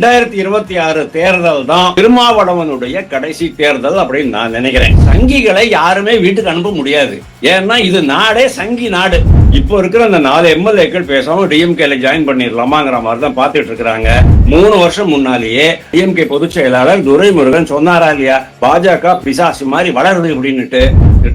ரெண்டாயிரத்தி இருபத்தி ஆறு தேர்தல் தான் திருமாவளவனுடைய கடைசி தேர்தல் அப்படின்னு நான் நினைக்கிறேன். சங்கிகளை யாருமே வீட்டுக்கு அனுப்ப முடியாது. ஏன்னா இது நாடே சங்கி நாடு. இப்போ இருக்கிற அந்த நாலு எம்எல்ஏக்கள் பேசாம டிஎம்கேல ஜாயின் பண்ணிடலாமாங்கிற மாதிரி தான் பார்த்துட்டு இருக்கிறாங்க. மூணு வருஷம் முன்னாலேயே டிஎம்கே பொதுச் செயலாளர் துரைமுருகன் சொன்னாரா இல்லையா? பாஜக பிசாசு மாதிரி வளருது அப்படின்னுட்டு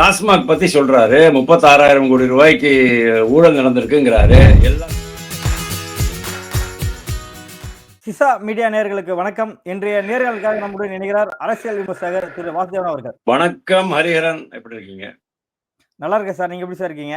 டாஸ்மாக் பத்தி சொல்றாரு. முப்பத்தாறாயிரம் கோடி ரூபாய்க்கு ஊழல் நடந்திருக்குங்கிறாரு. எல்லாம் சிசா மீடியா நேயர்களுக்கு வணக்கம். இன்றைய நேர்களுக்காக நம்முடன் இணைகிறார் அரசியல் விமர்சகர் திரு வாசுதேவன் அவர்கள். வணக்கம் ஹரிஹரன். எப்படி இருக்கீங்க? நல்லா இருக்கேன் சார். நீங்க எப்படி சார் இருக்கீங்க?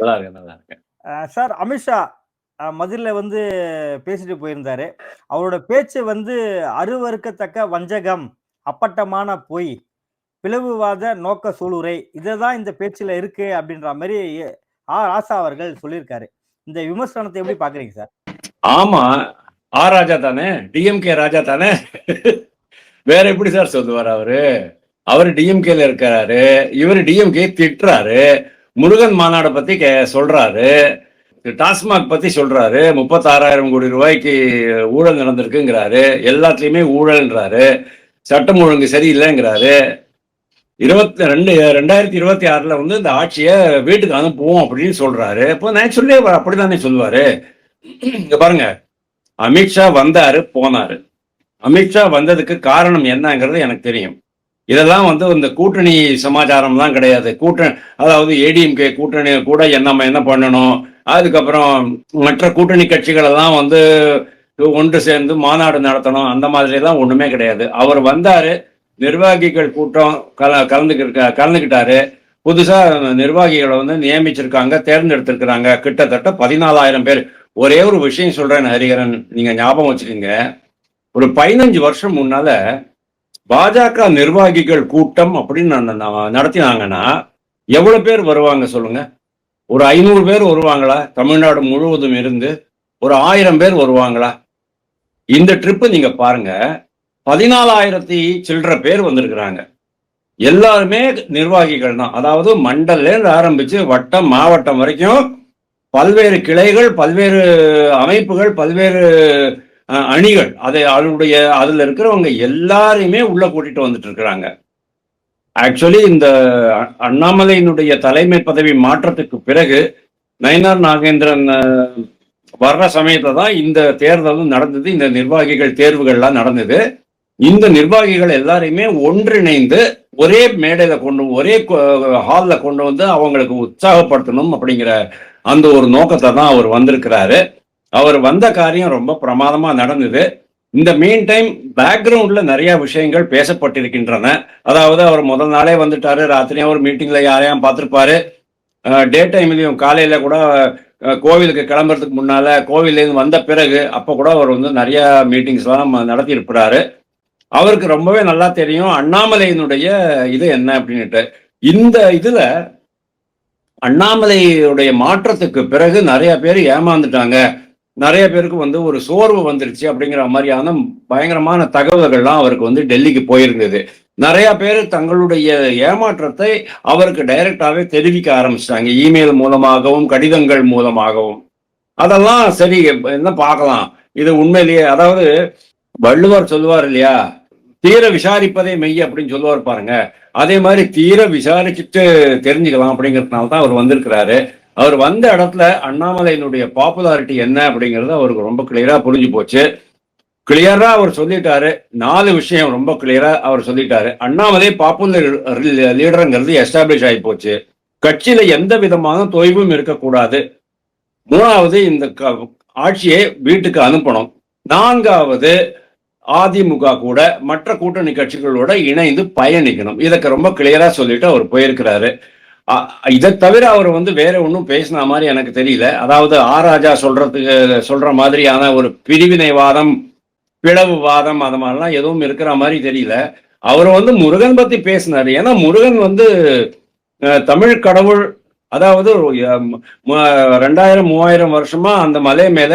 நல்லா இருக்கேன் நல்லா இருக்கேன். சார் அமித்ஷா மதுரையில வந்து பேசிட்டு போயிருந்தாரு. அவரோட பேச்சு வந்து அருவறுக்கத்தக்க வஞ்சகம் அப்பட்டமான பொய் பிளவுவாத நோக்க சூளுரை இதுதான் இந்த பேச்சுல இருக்கு அப்படின்ற மாதிரி ஆ ராசா அவர்கள் சொல்லியிருக்காரு. இந்த விமர்சனத்தை எப்படி பாக்குறீங்க சார்? ஆமா ஆ ராஜா தானே? டிஎம்கே ராஜா தானே? வேற எப்படி சார் சொல்லுவார் அவரு? அவர் டிஎம்கேல இருக்கிறாரு. இவர் டிஎம்கே திட்டுறாரு. முருகன் மாநாடு பத்தி கே- சொல்றாரு. டாஸ்மாக் பத்தி சொல்றாரு. முப்பத்தாறாயிரம் கோடி ரூபாய்க்கு ஊழல் நடந்திருக்குங்கிறாரு. எல்லாத்துலயுமே ஊழல்ன்றாரு. சட்டம் ஒழுங்கு சரியில்லைங்கிறாரு. இருபத்தி ரெண்டு ரெண்டாயிரத்தி இருபத்தி ஆறுல வந்து இந்த ஆட்சியை வீட்டுக்கு அனுப்புவோம் அப்படின்னு சொல்றாரு. இப்போ நேச்சுரலே அப்படி தானே சொல்லுவாரு. இங்க பாருங்க. அமித்ஷா வந்தாரு போனாரு. அமித்ஷா வந்ததுக்கு காரணம் என்னங்கிறது எனக்கு தெரியும். இதெல்லாம் வந்து இந்த கூட்டணி சமாச்சாரம்லாம் கிடையாது. கூட்டணி அதாவது ஏடிஎம்கே கூட்டணி கூட என்ன நம்ம என்ன பண்ணணும்? அதுக்கப்புறம் மற்ற கூட்டணி கட்சிகள் எல்லாம் வந்து ஒன்று சேர்ந்து மாநாடு நடத்தணும். அந்த மாதிரி எல்லாம் ஒண்ணுமே கிடையாது. அவர் வந்தாரு நிர்வாகிகள் கூட்டம் கல கலந்துக்கிட்டு கலந்துக்கிட்டாரு. புதுசா நிர்வாகிகளை வந்து நியமிச்சிருக்காங்க தேர்ந்தெடுத்திருக்கிறாங்க. கிட்டத்தட்ட பதினாலாயிரம் பேர். ஒரே ஒரு விஷயம் சொல்றேன் ஹரிகரன் நீங்க ஞாபகம் வச்சுக்கோங்க. ஒரு பதினஞ்சு வருஷம் முன்னால பாஜக நிர்வாகிகள் கூட்டம் அப்படின்னு ந- நடத்தினாங்கன்னா எவ்வளவு பேர் வருவாங்க சொல்லுங்க? ஒரு ஐநூறு பேர் வருவாங்களா? தமிழ்நாடு முழுவதும் இருந்து ஒரு ஆயிரம் பேர் வருவாங்களா? இந்த ட்ரிப்பு நீங்க பாருங்க. பதினாலாயிரத்தி சில்லற பேர் வந்திருக்கிறாங்க. எல்லாருமே நிர்வாகிகள் தான். அதாவது மண்டல்ல ஆரம்பிச்சு வட்டம் மாவட்டம் வரைக்கும் பல்வேறு கிளைகள் பல்வேறு அமைப்புகள் பல்வேறு அணிகள். அதை அவருடைய அதில் இருக்கிறவங்க எல்லாரையுமே உள்ள கூட்டிட்டு வந்துட்டு இருக்கிறாங்க. ஆக்சுவலி இந்த அண்ணாமலையினுடைய தலைமை பதவி மாற்றத்துக்கு பிறகு நயனார் நாகேந்திரன் வர்ற சமயத்துல தான் இந்த தேர்தலும் நடந்தது இந்த நிர்வாகிகள் தேர்வுகள்லாம் நடந்தது. இந்த நிர்வாகிகள் எல்லாரையுமே ஒன்றிணைந்து ஒரே மேடையில கொண்டு ஒரே ஹாலில் கொண்டு வந்து அவங்களுக்கு உற்சாகப்படுத்தணும் அப்படிங்கிற அந்த ஒரு நோக்கத்தை தான் அவர் வந்திருக்கிறாரு. அவர் வந்த காரியம் ரொம்ப பிரமாதமா நடந்தது. இந்த மீன் டைம் பேக்ரவுண்ட்ல நிறைய விஷயங்கள் பேசப்பட்டிருக்கின்றன. அதாவது அவர் முதல் நாளே வந்துட்டாரு ராத்திரியும் அவர் மீட்டிங்ல யாரையும் பார்த்துருப்பாரு. டே டைம்லயும் காலையில கூட கோவிலுக்கு கிளம்புறதுக்கு முன்னால கோவில்ல வந்த பிறகு அப்ப கூட அவர் வந்து நிறைய மீட்டிங்ஸ் எல்லாம் நடத்தி இருப்பாரு அவருக்கு ரொம்பவே நல்லா தெரியும் அண்ணாமலையினுடைய இது என்ன அப்படின்னுட்டு. இந்த இதுல அண்ணாமலையுடைய மாற்றத்துக்கு பிறகு நிறைய பேர் ஏமாந்துட்டாங்க. நிறைய பேருக்கு வந்து ஒரு சோர்வு வந்துருச்சு அப்படிங்கிற மாதிரியான பயங்கரமான தகவல்கள்லாம் அவருக்கு வந்து டெல்லிக்கு போயிருந்தது. நிறைய பேர் தங்களுடைய ஏமாற்றத்தை அவருக்கு டைரக்டாவே தெரிவிக்க ஆரம்பிச்சிட்டாங்க. இமெயில் மூலமாகவும் கடிதங்கள் மூலமாகவும். அதெல்லாம் சரி என்ன பார்க்கலாம். இது உண்மையிலேயே அதாவது வள்ளுவர் சொல்லுவார் இல்லையா? தீர விசாரிப்பதே மெய் அப்படின்னு சொல்லுவார் பாருங்க. அதே மாதிரி தீர விசாரிச்சுட்டு தெரிஞ்சுக்கலாம் அப்படிங்கிறதுனால தான் அவர் வந்திருக்கிறாரு. அவர் வந்த இடத்துல அண்ணாமலையினுடைய பாப்புலாரிட்டி என்ன அப்படிங்கிறது அவருக்கு ரொம்ப கிளியரா புரிஞ்சு போச்சு. கிளியரா அவர் சொல்லிட்டாரு. நாலு விஷயம் ரொம்ப கிளியரா அவர் சொல்லிட்டாரு. அண்ணாமலை பாப்புலர் லீடருங்கிறது எஸ்டாப்ளிஷ் ஆகி போச்சு. கட்சியில எந்த விதமான தொய்வும் இருக்கக்கூடாது. மூணாவது இந்த ஆட்சியை வீட்டுக்கு அனுப்பணும். நான்காவது அதிமுக கூட மற்ற கூட்டணி கட்சிகளோட இணைந்து பயணிக்கணும். இதற்கு ரொம்ப கிளியரா சொல்லிட்டு அவர் போயிருக்கிறாரு. இதை தவிர அவர் வந்து வேற ஒன்றும் பேசின மாதிரி எனக்கு தெரியல. அதாவது ஆ ராஜா சொல்றதுக்கு சொல்ற மாதிரியான ஒரு பிரிவினைவாதம் பிளவுவாதம் அது மாதிரிலாம் எதுவும் இருக்கிற மாதிரி தெரியல. அவர் வந்து முருகன் பத்தி பேசினாரு. ஏன்னா முருகன் வந்து தமிழ் கடவுள் அதாவது ரெண்டாயிரம் மூவாயிரம் வருஷமா அந்த மலை மேல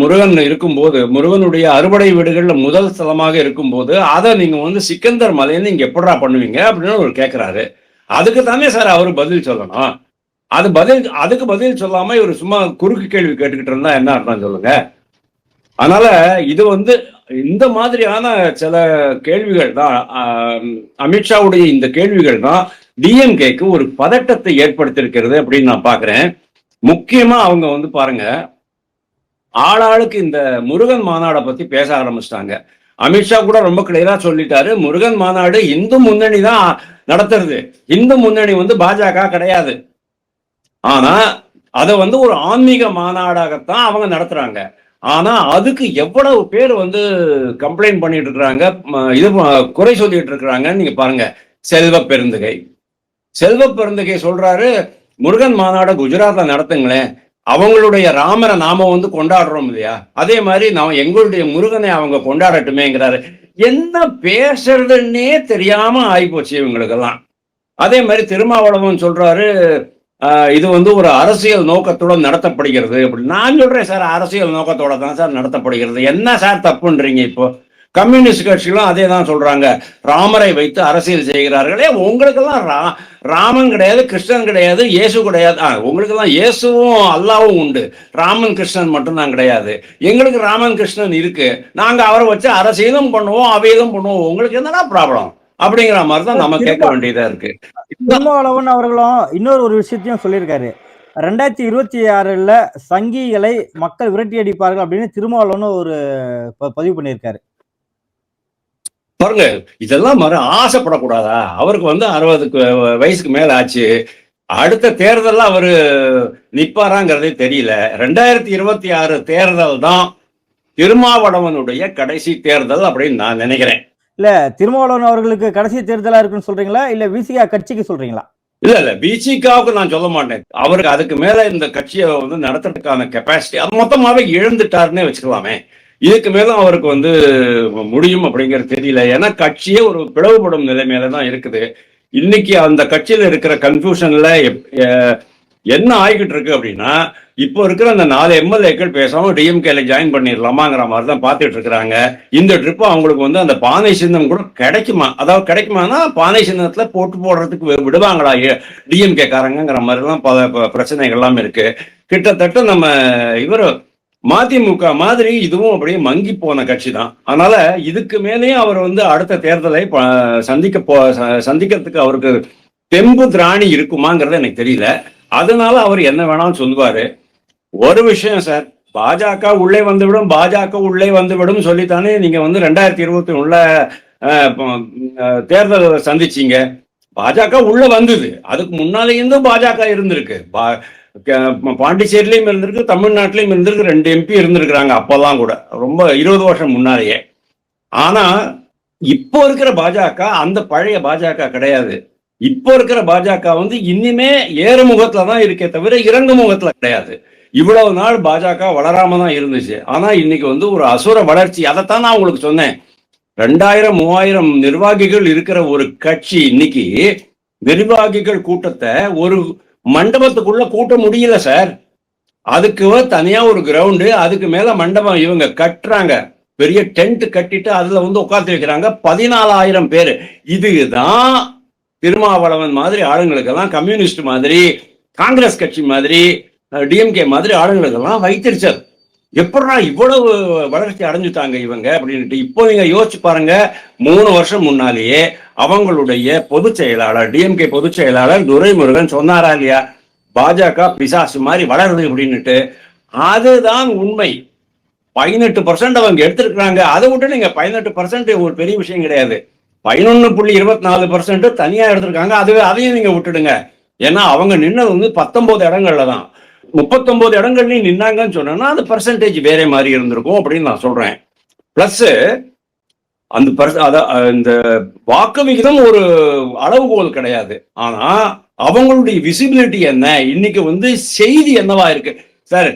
முருகன் இருக்கும்போது முருகனுடைய அறுபடை வீடுகள்ல முதல் ஸ்தலமாக இருக்கும்போது அதை நீங்க வந்து சிக்கந்தர் மலைன்னு நீங்க எப்படா பண்ணுவீங்க அப்படின்னு அவர் கேட்கிறாரு அதுக்கு தானே சார் அவர் பதில் சொல்லணும். அது பதில் அதுக்கு பதில் சொல்லாம இவர் சும்மா குறுக்கு கேள்வி கேட்டுக்கிட்டு இருந்தா என்ன அர்த்தம் சொல்லுங்க? அதனால இது வந்து இந்த மாதிரியான சில கேள்விகள் தான் அமித்ஷாவுடைய இந்த கேள்விகள் தான் டிஎம்கேக்கு ஒரு பதட்டத்தை ஏற்படுத்தியிருக்கிறது அப்படின்னு நான் பாக்குறேன். முக்கியமா அவங்க வந்து பாருங்க ஆளாளுக்கு இந்த முருகன் மாநாடை பத்தி பேச ஆரம்பிச்சிட்டாங்க. அமித்ஷா கூட ரொம்ப கிளியரா சொல்லிட்டாரு. முருகன் மாநாடு இந்து முன்னணி தான் நடத்துறது. இந்து முன்னணி வந்து பாஜக கிடையாது. ஆனா அதை வந்து ஒரு ஆன்மீக மாநாடாகத்தான் அவங்க நடத்துறாங்க. ஆனா அதுக்கு எவ்வளவு பேர் வந்து கம்ப்ளைண்ட் பண்ணிட்டு இருக்கிறாங்க ம- இது குறை சொல்லிட்டு இருக்கிறாங்கன்னு நீங்க பாருங்க. செல்வ பெருந்தகை. செல்வ பெருந்தகை சொல்றாரு முருகன் மாநாடு குஜராத்ல நடத்துங்களேன். அவங்களுடைய ராமரை நாம வந்து கொண்டாடுறோம் இல்லையா? அதே மாதிரி நாம் எங்களுடைய முருகனை அவங்க கொண்டாடட்டுமேங்கிறாரு. என்ன பேசுறதுன்னே தெரியாம ஆயிப்போச்சு இவங்களுக்கெல்லாம். அதே மாதிரி திருமாவளவன் சொல்றாரு ஆஹ், இது வந்து ஒரு அரசியல் நோக்கத்துடன் நடத்தப்படுகிறது. அப்படி நான் சொல்றேன் சார் அரசியல் நோக்கத்தோட தான் சார் நடத்தப்படுகிறது. என்ன சார் தப்புன்றீங்க இப்போ? கம்யூனிஸ்ட் கட்சிகளும் அதே தான் சொல்றாங்க. ராமரை வைத்து அரசியல் செய்கிறார்களே உங்களுக்கெல்லாம் ரா ராமன் கிடையாது கிருஷ்ணன் கிடையாது இயேசு கிடையாது. உங்களுக்கெல்லாம் இயேசுவும் அல்லாவும் உண்டு. ராமன் கிருஷ்ணன் மட்டும்தான் கிடையாது. எங்களுக்கு ராமன் கிருஷ்ணன் இருக்கு. நாங்க அவரை வச்சு அரசியலும் பண்ணுவோம் அவையிலும் பண்ணுவோம். உங்களுக்கு என்னடா ப்ராப்ளம் அப்படிங்கிற மாதிரி தான் நம்ம கேட்க வேண்டியதா இருக்கு. திருமாவளவன் அவர்களும் இன்னொரு ஒரு விஷயத்தையும் சொல்லியிருக்காரு. ரெண்டாயிரத்தி இருபத்தி ஆறுல சங்கிகளை மக்கள் விரட்டி அடிப்பார்கள் அப்படின்னு திருமாவளவன் ஒரு பதிவு பண்ணியிருக்காரு. பாருங்க இதெல்லாம் மறு ஆசைப்படக்கூடாதா? அவருக்கு வந்து அறுபதுக்கு வயசுக்கு மேல ஆச்சு. அடுத்த தேர்தல்ல அவரு நிப்பாராங்கிறதே தெரியல. ரெண்டாயிரத்தி இருபத்தி ஆறு தேர்தல் தான் திருமாவளவனுடைய கடைசி தேர்தல் அப்படின்னு நான் நினைக்கிறேன். இல்ல திருமாவளவன் அவர்களுக்கு கடைசி தேர்தலா இருக்குன்னு சொல்றீங்களா? இல்ல விசிகா கட்சிக்கு சொல்றீங்களா? இல்ல இல்ல பிசிகாவுக்கு நான் சொல்ல மாட்டேன். அவருக்கு அதுக்கு மேல இந்த கட்சியை வந்து நடத்துறதுக்கான கெப்பாசிட்டி அது மொத்தமாவே இழந்துட்டாருன்னே வச்சுக்கலாமே. இதுக்கு மேலும் அவருக்கு வந்து முடியும் அப்படிங்கிறது தெரியல. ஏன்னா கட்சியே ஒரு பிளவுபடும் நிலைமையில தான் இருக்குது. இன்னைக்கு அந்த கட்சியில இருக்கிற கன்ஃபியூஷன்ல என்ன ஆகிக்கிட்டு இருக்கு அப்படின்னா இப்போ இருக்கிற அந்த நாலு எம்எல்ஏக்கள் பேசாம டிஎம்கேல ஜாயின் பண்ணிடலாமாங்கிற மாதிரி தான் பார்த்துட்டு இருக்கிறாங்க. இந்த ட்ரிப் அவங்களுக்கு வந்து அந்த பானை சின்னம் கூட கிடைக்குமா? அதாவது கிடைக்குமானா பானை சின்னத்துல போட்டு போடுறதுக்கு விடுவாங்களா? டிஎம்கே காரங்கிற மாதிரிலாம் பல ப- பிரச்சனைகள் எல்லாம் இருக்கு. கிட்டத்தட்ட நம்ம இவர் மதிமுக மாதிரி இதுவும் அப்படியே மங்கி போன கட்சி தான் அதனால இதுக்கு மேலே அவர் வந்து அடுத்த தேர்தலை சந்திக்க போ சந்திக்கிறதுக்கு அவருக்கு தெம்பு திராணி இருக்குமாங்கிறது எனக்கு தெரியல. அதனால அவர் என்ன வேணாலும் சொல்லுவாரு. ஒரு விஷயம் சார் பாஜக உள்ளே வந்துவிடும் பாஜக உள்ளே வந்துவிடும் சொல்லித்தானே நீங்க வந்து ரெண்டாயிரத்தி இருபத்தி ஒண்ணுல தேர்தல் சந்திச்சீங்க. பாஜக உள்ள வந்தது. அதுக்கு முன்னாலே இருந்தும் பாஜக இருந்திருக்கு. பாண்டிச்சேரியிலையும் இருந்திருக்கு தமிழ்நாட்டிலையும் இருந்திருக்கு ரெண்டு எம்பி இருந்திருக்கிறாங்க அப்பெல்லாம் கூட. ரொம்ப இருபது வருஷம் முன்னாலேயே ஆனா இப்போ இருக்கிற பாஜக அந்த பழைய பாஜக கிடையாது. இப்போ இருக்கிற பாஜக வந்து இனிமே ஏறுமுகத்துல தான் இருக்கே தவிர இறங்கு முகத்துல கிடையாது. இவ்வளவு நாள் பாஜக வளராம தான் இருந்துச்சு. ஆனா இன்னைக்கு வந்து ஒரு அசுர வளர்ச்சி. அதைத்தான் நான் உங்களுக்கு சொன்னேன். ரெண்டாயிரம் மூவாயிரம் நிர்வாகிகள் இருக்கிற ஒரு கட்சி இன்னைக்கு நிர்வாகிகள் கூட்டத்தை ஒரு மண்டபத்துக்குள்ள கூட்ட முடியல சார். அதுக்கு தனியா ஒரு கிரவுண்டு அதுக்கு மேல மண்டபம் இவங்க கட்டுறாங்க. பெரிய டென்ட் கட்டிட்டு அதுல வந்து உட்காந்து வைக்கிறாங்க பதினாலாயிரம் பேர். இதுதான் திருமாவளவன் மாதிரி ஆளுங்களுக்கெல்லாம் கம்யூனிஸ்ட் மாதிரி காங்கிரஸ் கட்சி மாதிரி டிஎம்கே மாதிரி ஆளுங்களுக்கெல்லாம் வைத்திருச்சது எப்படா இவ்வளவு வளர்ச்சி அடைஞ்சுட்டாங்க இவங்க அப்படின்ட்டு இப்போ நீங்க யோசிச்சு பாருங்க மூணு வருஷம் முன்னாலேயே அவங்களுடைய பொதுச் செயலாளர் டிஎம்கே பொதுச் செயலாளர் துரைமுருகன் சொன்னாரா இல்லையா? பாஜக பிசாசு மாதிரி வளருது அப்படின்னுட்டு. அதுதான் உண்மை. பதினெட்டு பர்சன்ட் அவங்க எடுத்திருக்கிறாங்க. அதை விட்டு நீங்க பதினெட்டு பர்சன்ட் ஒரு பெரிய விஷயம் கிடையாது. பதினொன்னு புள்ளி இருபத்தி நாலு பர்சன்ட் தனியா எடுத்திருக்காங்க. அதுவே அதையும் நீங்க விட்டுடுங்க. ஏன்னா அவங்க நின்னது வந்து பத்தொன்பது இடங்கள்ல தான். முப்பத்தொன்பது இடங்கள்லையும் நின்னாங்கன்னு சொன்னேன்னா அந்த பர்சன்டேஜ் வேற மாதிரி இருந்திருக்கும் அப்படின்னு நான் சொல்றேன். பிளஸ் அந்த பர்ச அத இந்த வாக்கு விகிதம் ஒரு அளவுகோல் கிடையாது. ஆனா அவங்களுடைய விசிபிலிட்டி என்ன? இன்னைக்கு வந்து செய்தி என்னவா இருக்கு? சார்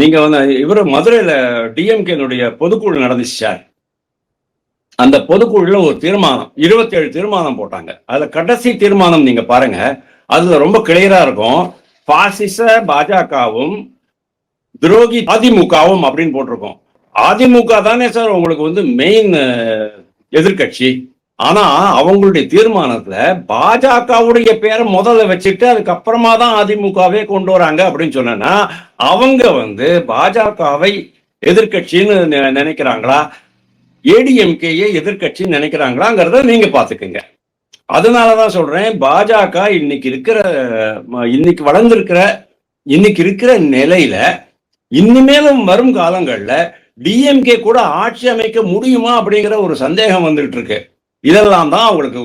நீங்க வந்து இவர் மதுரையில டிஎம்கேனுடைய பொதுக்குழு நடந்துச்சு சார் அந்த பொதுக்குழுல ஒரு தீர்மானம் இருபத்தி ஏழு தீர்மானம் போட்டாங்க. அதுல கடைசி தீர்மானம் நீங்க பாருங்க. அதுல ரொம்ப கிளியரா இருக்கும். பாசிச பாஜகவும் துரோகி அதிமுகவும் அப்படின்னு போட்டிருக்கோம். அதிமுக தானே சார் உங்களுக்கு வந்து மெயின் எதிர்கட்சி ஆனா அவங்களுடைய தீர்மானத்துல பாஜகவுடைய பேரை முதல்ல வச்சுட்டு அதுக்கப்புறமா தான் அதிமுகவே கொண்டு வராங்க அப்படின்னு சொன்னா அவங்க வந்து பாஜகவை எதிர்க்கட்சின்னு நெ- நினைக்கிறாங்களா? ஏடிஎம்கேயே எதிர்க்கட்சின்னு நினைக்கிறாங்களாங்கிறத நீங்க பாத்துக்குங்க அதனாலதான் சொல்றேன் பாஜக இன்னைக்கு இருக்கிற ம- இன்னைக்கு வளர்ந்திருக்கிற இன்னைக்கு இருக்கிற நிலையில இனிமேலும் வரும் காலங்கள்ல டிஎம்கே கூட ஆட்சி அமைக்க முடியுமா அப்படிங்கிற ஒரு சந்தேகம் வந்துட்டு இருக்கு. இதெல்லாம் தான் அவங்களுக்கு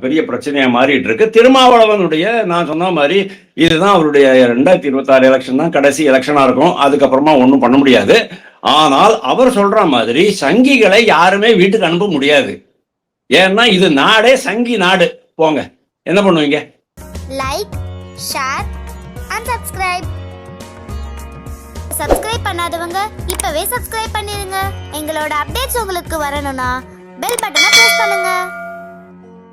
பெரிய பிரச்சனையா மாறிட்டு இருக்கு. திருமாவளவனுடைய நான் சொன்ன மாதிரி இதுதான் அவருடைய ரெண்டாயிரத்தி இருபத்தி ஆறு எலெக்ஷன் தான் கடைசி எலெக்ஷனா இருக்கும். அதுக்கப்புறமா ஒன்றும் பண்ண முடியாது. ஆனால் அவர் சொல்ற மாதிரி சங்கிகளை யாருமே வீட்டுக்கு அனுப்ப முடியாது. ஏன்னா இது நாடே சங்கி நாடு. போங்க. என்ன பண்ணுவீங்க? Like share and subscribe subscribe பண்ணாதவங்க இப்பவே சப்ஸ்கிரைப் பண்ணிருங்க. எங்களோட அப்டேட்ஸ் உங்களுக்கு வரணும்னா பெல் பட்டனை பிரஸ் பண்ணுங்க.